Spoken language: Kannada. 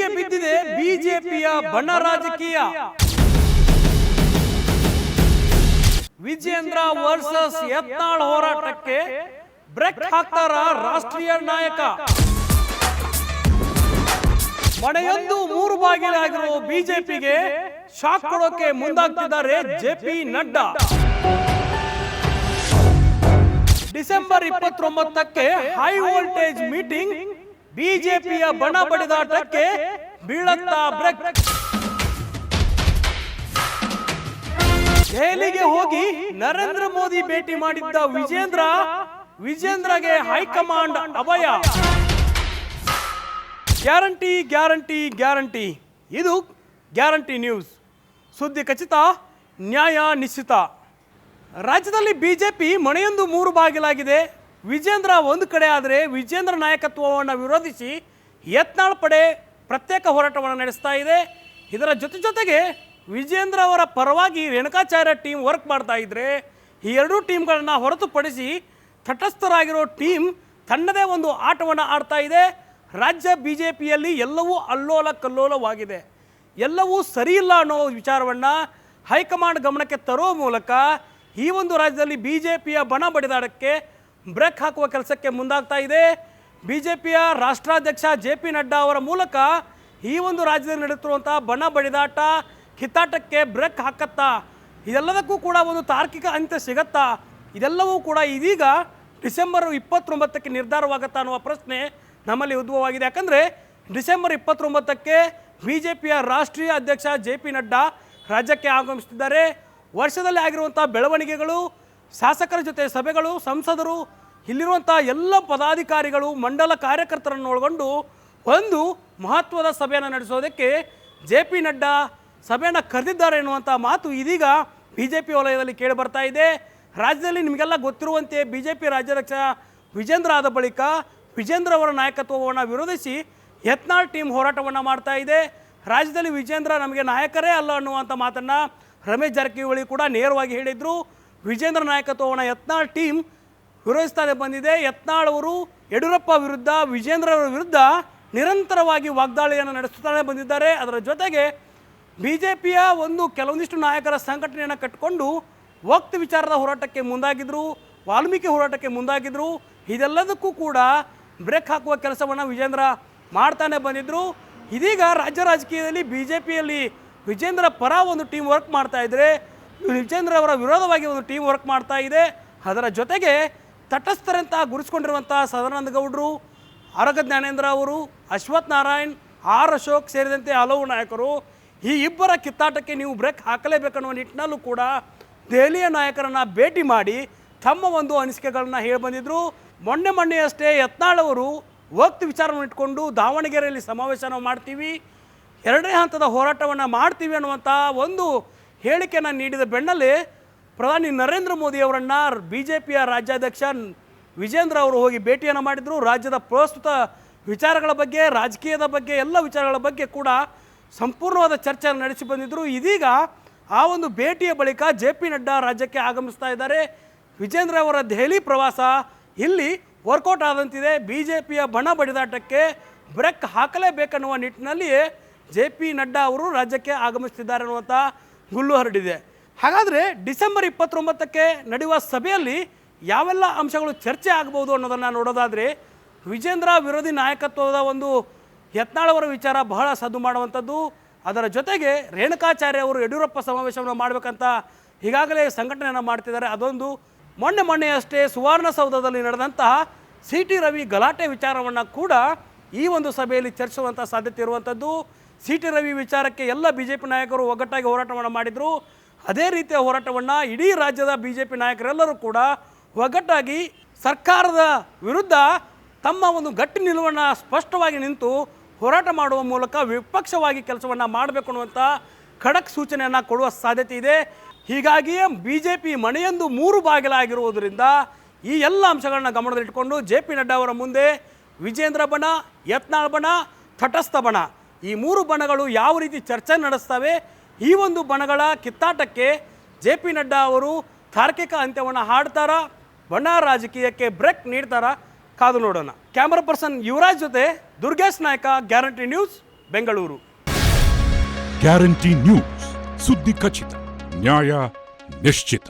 ಬೀದಿಗೆ ಬಿದ್ದಿದೆ ಬಿಜೆಪಿಯ ಬಣ್ಣ ರಾಜಕೀಯ. ವಿಜೇಂದ್ರ ವರ್ಸಸ್ ಯತ್ನಾಳ್ ಹೋರಾಟಕ್ಕೆ ಬ್ರೇಕ್ ಹಾಕ್ತಾರ ರಾಷ್ಟ್ರೀಯ ನಾಯಕ. ಮನೆಯೊಂದು ಮೂರು ಬಾಗಿಲಾಗಿರುವ ಬಿಜೆಪಿಗೆ ಶಾಕ್ ಕೊಡೋಕೆ ಮುಂದಾಗ್ತಿದ್ದಾರೆ ಜೆಪಿ ನಡ್ಡಾ. ಡಿಸೆಂಬರ್ ಇಪ್ಪತ್ತೊಂಬತ್ತಕ್ಕೆ ಹೈ ವೋಲ್ಟೇಜ್ ಮೀಟಿಂಗ್ ಬಿಜೆಪಿಯ ಬಣ ಬಡಿದಾಟಕ್ಕೆ ಬೀಳತ್ತ ಬ್ರೇಕ್. ದೆಹಲಿಗೆ ಹೋಗಿ ನರೇಂದ್ರ ಮೋದಿ ಭೇಟಿ ಮಾಡಿದ್ದ ವಿಜೇಂದ್ರ, ವಿಜೇಂದ್ರಗೆ ಹೈಕಮಾಂಡ್ ಅಭಯ. Guarantee guarantee guarantee. ಇದು ಗ್ಯಾರಂಟಿ ನ್ಯೂಸ್. ಸುದ್ದಿ ಖಚಿತ, ನ್ಯಾಯ ನಿಶ್ಚಿತ. ರಾಜ್ಯದಲ್ಲಿ ಬಿಜೆಪಿ ಮನೆಯೊಂದು ಮೂರು ಬಾಗಿಲಾಗಿದೆ. ವಿಜೇಂದ್ರ ಒಂದು ಕಡೆ ಆದರೆ ವಿಜೇಂದ್ರ ನಾಯಕತ್ವವನ್ನು ವಿರೋಧಿಸಿ ಯತ್ನಾಳ್ ಪಡೆ ಪ್ರತ್ಯೇಕ ಹೋರಾಟವನ್ನು ನಡೆಸ್ತಾ ಇದೆ. ಇದರ ಜೊತೆ ಜೊತೆಗೆ ವಿಜೇಂದ್ರ ಅವರ ಪರವಾಗಿ ರೇಣುಕಾಚಾರ್ಯ ಟೀಮ್ ವರ್ಕ್ ಮಾಡ್ತಾ ಇದ್ದರೆ ಈ ಎರಡೂ ಟೀಮ್ಗಳನ್ನು ಹೊರತುಪಡಿಸಿ ತಟಸ್ಥರಾಗಿರೋ ಟೀಮ್ ತನ್ನದೇ ಒಂದು ಆಟವನ್ನು ಆಡ್ತಾ ಇದೆ. ರಾಜ್ಯ ಬಿ ಜೆ ಪಿಯಲ್ಲಿ ಎಲ್ಲವೂ ಅಲ್ಲೋಲ ಕಲ್ಲೋಲವಾಗಿದೆ. ಎಲ್ಲವೂ ಸರಿಯಿಲ್ಲ ಅನ್ನೋ ವಿಚಾರವನ್ನು ಹೈಕಮಾಂಡ್ ಗಮನಕ್ಕೆ ತರೋ ಮೂಲಕ ಈ ಒಂದು ರಾಜ್ಯದಲ್ಲಿ ಬಿ ಜೆ ಪಿಯ ಬಣ ಬಡಿದಾಡಕ್ಕೆ ಬ್ರೇಕ್ ಹಾಕುವ ಕೆಲಸಕ್ಕೆ ಮುಂದಾಗ್ತಾ ಇದೆ. ಬಿ ಜೆ ಪಿಯ ರಾಷ್ಟ್ರಾಧ್ಯಕ್ಷ ಜೆ ಪಿ ನಡ್ಡಾ ಅವರ ಮೂಲಕ ಈ ಒಂದು ರಾಜ್ಯದಲ್ಲಿ ನಡೆಯುತ್ತಿರುವಂಥ ಬಣ ಬಡಿದಾಟ, ಕಿತ್ತಾಟಕ್ಕೆ ಬ್ರೇಕ್ ಹಾಕತ್ತಾ, ಇದೆಲ್ಲದಕ್ಕೂ ಕೂಡ ಒಂದು ತಾರ್ಕಿಕ ಅಂತ್ಯ ಸಿಗತ್ತಾ, ಇದೆಲ್ಲವೂ ಕೂಡ ಇದೀಗ ಡಿಸೆಂಬರ್ ಇಪ್ಪತ್ತೊಂಬತ್ತಕ್ಕೆ ನಿರ್ಧಾರವಾಗತ್ತಾ ಅನ್ನುವ ಪ್ರಶ್ನೆ ನಮ್ಮಲ್ಲಿ ಉದ್ಭವವಾಗಿದೆ. ಯಾಕಂದರೆ ಡಿಸೆಂಬರ್ ಇಪ್ಪತ್ತೊಂಬತ್ತಕ್ಕೆ ಬಿ ಜೆ ಪಿಯ ರಾಷ್ಟ್ರೀಯ ಅಧ್ಯಕ್ಷ ಜೆ ಪಿ ನಡ್ಡಾ ರಾಜ್ಯಕ್ಕೆ ಆಗಮಿಸುತ್ತಿದ್ದಾರೆ. ವರ್ಷದಲ್ಲಿ ಆಗಿರುವಂಥ ಬೆಳವಣಿಗೆಗಳು ಶಾಸಕರ ಜೊತೆ ಸಭೆಗಳು, ಸಂಸದರು ಇಲ್ಲಿರುವಂಥ ಎಲ್ಲ ಪದಾಧಿಕಾರಿಗಳು, ಮಂಡಲ ಕಾರ್ಯಕರ್ತರನ್ನು ಒಳಗೊಂಡು ಒಂದು ಮಹತ್ವದ ಸಭೆಯನ್ನು ನಡೆಸೋದಕ್ಕೆ ಜೆ ಪಿ ನಡ್ಡಾ ಸಭೆಯನ್ನು ಕರೆದಿದ್ದಾರೆ ಎನ್ನುವಂಥ ಮಾತು ಇದೀಗ ಬಿ ಜೆ ಪಿ ವಲಯದಲ್ಲಿ ಕೇಳಿ ಬರ್ತಾ ಇದೆ. ರಾಜ್ಯದಲ್ಲಿ ನಿಮಗೆಲ್ಲ ಗೊತ್ತಿರುವಂತೆ ಬಿ ಜೆ ಪಿ ರಾಜ್ಯಾಧ್ಯಕ್ಷ ವಿಜೇಂದ್ರ ಆದ ಬಳಿಕ ವಿಜೇಂದ್ರ ಅವರ ನಾಯಕತ್ವವನ್ನು ವಿರೋಧಿಸಿ ಯತ್ನಾಳ್ ಟೀಮ್ ಹೋರಾಟವನ್ನು ಮಾಡ್ತಾ ಇದೆ. ರಾಜ್ಯದಲ್ಲಿ ವಿಜೇಂದ್ರ ನಮಗೆ ನಾಯಕರೇ ಅಲ್ಲ ಅನ್ನುವಂಥ ಮಾತನ್ನು ರಮೇಶ್ ಜಾರಕಿಹೊಳಿ ಕೂಡ ನೇರವಾಗಿ ಹೇಳಿದರು. ವಿಜೇಂದ್ರ ನಾಯಕತ್ವವನ್ನು ಯತ್ನಾಳ್ ಟೀಮ್ ವಿರೋಧಿಸ್ತಾನೆ ಬಂದಿದೆ. ಯತ್ನಾಳ್ ಅವರು ಯಡಿಯೂರಪ್ಪ ವಿರುದ್ಧ, ವಿಜೇಂದ್ರ ಅವರ ವಿರುದ್ಧ ನಿರಂತರವಾಗಿ ವಾಗ್ದಾಳಿಯನ್ನು ನಡೆಸುತ್ತಾನೆ ಬಂದಿದ್ದಾರೆ. ಅದರ ಜೊತೆಗೆ ಬಿ ಜೆ ಪಿಯ ಒಂದು ಕೆಲವೊಂದಿಷ್ಟು ನಾಯಕರ ಸಂಘಟನೆಯನ್ನು ಕಟ್ಟಿಕೊಂಡು ವಕ್ತ ವಿಚಾರದ ಹೋರಾಟಕ್ಕೆ ಮುಂದಾಗಿದ್ದರು ವಾಲ್ಮೀಕಿ ಹೋರಾಟಕ್ಕೆ ಮುಂದಾಗಿದ್ದರು ಇದೆಲ್ಲದಕ್ಕೂ ಕೂಡ ಬ್ರೇಕ್ ಹಾಕುವ ಕೆಲಸವನ್ನು ವಿಜೇಂದ್ರ ಮಾಡ್ತಾನೆ ಬಂದಿದ್ದರು ಇದೀಗ ರಾಜ್ಯ ರಾಜಕೀಯದಲ್ಲಿ ಬಿ ಜೆ ಪಿಯಲ್ಲಿ ವಿಜೇಂದ್ರ ಪರ ಒಂದು ಟೀಮ್ ವರ್ಕ್ ಮಾಡ್ತಾ ಇದ್ರೆ ವಿಜೇಂದ್ರ ಅವರ ವಿರೋಧವಾಗಿ ಒಂದು ಟೀಮ್ ವರ್ಕ್ ಮಾಡ್ತಾ ಇದೆ. ಅದರ ಜೊತೆಗೆ ತಟಸ್ಥರಂತ ಗುರುಸ್ಕೊಂಡಿರುವಂಥ ಸದಾನಂದ ಗೌಡರು ಆರೋಗ್ಯ ಜ್ಞಾನೇಂದ್ರ ಅವರು, ಅಶ್ವಥ್ ನಾರಾಯಣ್, ಆರ್ ಅಶೋಕ್ ಸೇರಿದಂತೆ ಹಲವು ನಾಯಕರು ಈ ಇಬ್ಬರ ಕಿತ್ತಾಟಕ್ಕೆ ನೀವು ಬ್ರೇಕ್ ಹಾಕಲೇಬೇಕನ್ನುವ ನಿಟ್ಟಿನಲ್ಲೂ ಕೂಡ ದೆಹಲಿಯ ನಾಯಕರನ್ನ ಭೇಟಿ ಮಾಡಿ ತಮ್ಮ ಒಂದು ಅನಿಸಿಕೆಗಳನ್ನು ಹೇಳಿ ಬಂದಿದ್ರು. ಮೊನ್ನೆ ಮೊನ್ನೆಯಷ್ಟೇ ಯತ್ನಾಳ್ ಅವರು ವಕ್ತ್ ವಿಚಾರವನ್ನು ಇಟ್ಕೊಂಡು ದಾವಣಗೆರೆಯಲ್ಲಿ ಸಮಾವೇಶನ ಮಾಡ್ತೀವಿ. ಎರಡನೇ ಹಂತದ ಹೋರಾಟವನ್ನು ಮಾಡ್ತೀವಿ ಅನ್ನುವಂಥ ಒಂದು ಹೇಳಿಕೆಯನ್ನು ನೀಡಿದ ಬೆನ್ನಲ್ಲೇ ಪ್ರಧಾನಿ ನರೇಂದ್ರ ಮೋದಿ ಅವರನ್ನು ಬಿ ಜೆ ಪಿಯ ರಾಜ್ಯಾಧ್ಯಕ್ಷ ವಿಜೇಂದ್ರ ಅವರು ಹೋಗಿ ಭೇಟಿಯನ್ನು ಮಾಡಿದರು. ರಾಜ್ಯದ ಪ್ರಸ್ತುತ ವಿಚಾರಗಳ ಬಗ್ಗೆ, ರಾಜಕೀಯದ ಬಗ್ಗೆ, ಎಲ್ಲ ವಿಚಾರಗಳ ಬಗ್ಗೆ ಕೂಡ ಸಂಪೂರ್ಣವಾದ ಚರ್ಚೆಯನ್ನು ನಡೆಸಿ ಬಂದಿದ್ದರು ಇದೀಗ ಆ ಒಂದು ಭೇಟಿಯ ಬಳಿಕ ಜೆ ಪಿ ನಡ್ಡಾ ರಾಜ್ಯಕ್ಕೆ ಆಗಮಿಸ್ತಾ ಇದ್ದಾರೆ. ವಿಜೇಂದ್ರ ಅವರ ದೆಹಲಿ ಪ್ರವಾಸ ಇಲ್ಲಿ ವರ್ಕೌಟ್ ಆದಂತಿದೆ. ಬಿ ಜೆ ಪಿಯ ಬಣ ಬಡಿದಾಟಕ್ಕೆ ಬ್ರೇಕ್ ಹಾಕಲೇಬೇಕನ್ನುವ ನಿಟ್ಟಿನಲ್ಲಿ ಜೆ ಪಿ ನಡ್ಡಾ ಅವರು ರಾಜ್ಯಕ್ಕೆ ಆಗಮಿಸ್ತಿದ್ದಾರೆ ಅನ್ನುವಂಥ ಗುಲ್ಲು ಹರಡಿದೆ. ಹಾಗಾದರೆ ಡಿಸೆಂಬರ್ ಇಪ್ಪತ್ತೊಂಬತ್ತಕ್ಕೆ ನಡೆಯುವ ಸಭೆಯಲ್ಲಿ ಯಾವೆಲ್ಲ ಅಂಶಗಳು ಚರ್ಚೆ ಆಗಬಹುದು ಅನ್ನೋದನ್ನು ನೋಡೋದಾದರೆ ವಿಜೇಂದ್ರ ವಿರೋಧಿ ನಾಯಕತ್ವದ ಒಂದು ಯತ್ನಾಳವರ ವಿಚಾರ ಬಹಳ ಸದ್ದು ಮಾಡುವಂಥದ್ದು. ಅದರ ಜೊತೆಗೆ ರೇಣುಕಾಚಾರ್ಯ ಅವರು ಯಡಿಯೂರಪ್ಪ ಸಮಾವೇಶವನ್ನು ಮಾಡಬೇಕಂತ ಈಗಾಗಲೇ ಸಂಘಟನೆಯನ್ನು ಮಾಡ್ತಿದ್ದಾರೆ. ಅದೊಂದು ಮೊನ್ನೆ ಮೊನ್ನೆಯಷ್ಟೇ ಸುವರ್ಣಸೌಧದಲ್ಲಿ ನಡೆದಂತಹ ಸಿ ಟಿ ರವಿ ಗಲಾಟೆ ವಿಚಾರವನ್ನು ಕೂಡ ಈ ಒಂದು ಸಭೆಯಲ್ಲಿ ಚರ್ಚಿಸುವಂಥ ಸಾಧ್ಯತೆ ಇರುವಂಥದ್ದು. ಸಿ ಟಿ ರವಿ ವಿಚಾರಕ್ಕೆ ಎಲ್ಲ ಬಿ ಜೆ ಪಿ ನಾಯಕರು ಒಗ್ಗಟ್ಟಾಗಿ ಹೋರಾಟವನ್ನು ಮಾಡಿದರು. ಅದೇ ರೀತಿಯ ಹೋರಾಟವನ್ನು ಇಡೀ ರಾಜ್ಯದ ಬಿ ಜೆ ಪಿ ನಾಯಕರೆಲ್ಲರೂ ಕೂಡ ಒಗ್ಗಟ್ಟಾಗಿ ಸರ್ಕಾರದ ವಿರುದ್ಧ ತಮ್ಮ ಒಂದು ಗಟ್ಟಿ ನಿಲುವನ್ನು ಸ್ಪಷ್ಟವಾಗಿ ನಿಂತು ಹೋರಾಟ ಮಾಡುವ ಮೂಲಕ ವಿಪಕ್ಷವಾಗಿ ಕೆಲಸವನ್ನು ಮಾಡಬೇಕು ಅನ್ನುವಂಥ ಖಡಕ್ ಸೂಚನೆಯನ್ನು ಕೊಡುವ ಸಾಧ್ಯತೆ ಇದೆ. ಹೀಗಾಗಿಯೇ ಬಿ ಜೆ ಪಿ ಮನೆಯೊಂದು ಮೂರು ಬಾಗಿಲಾಗಿರುವುದರಿಂದ ಈ ಎಲ್ಲ ಅಂಶಗಳನ್ನ ಗಮನದಲ್ಲಿಟ್ಟುಕೊಂಡು ಜೆ ಪಿ ನಡ್ಡಾ ಅವರ ಮುಂದೆ ವಿಜೇಂದ್ರ ಬಣ, ಯತ್ನಾಳ್ ಬಣ, ತಟಸ್ಥ ಬಣ. ಈ ಮೂರು ಬಣಗಳು ಯಾವ ರೀತಿ ಚರ್ಚೆ ನಡೆಸ್ತವೆ? ಈ ಒಂದು ಬಣಗಳ ಕಿತ್ತಾಟಕ್ಕೆ ಜೆ ಪಿ ನಡ್ಡಾ ಅವರು ತಾರ್ಕಿಕ ಅಂತ್ಯವನ್ನು ಹಾಡ್ತಾರಾ? ಬಣ ರಾಜಕೀಯಕ್ಕೆ ಬ್ರೇಕ್ ನೀಡ್ತಾರಾ? ಕಾದು ನೋಡೋಣ. ಕ್ಯಾಮರಾ ಪರ್ಸನ್ ಯುವರಾಜ್ ಜೊತೆ Durgesh Nayaka, guarantee news, Bengaluru. Guarantee news. ಸುದ್ದಿ ಖಚಿತ, ನ್ಯಾಯ ನಿಶ್ಚಿತ.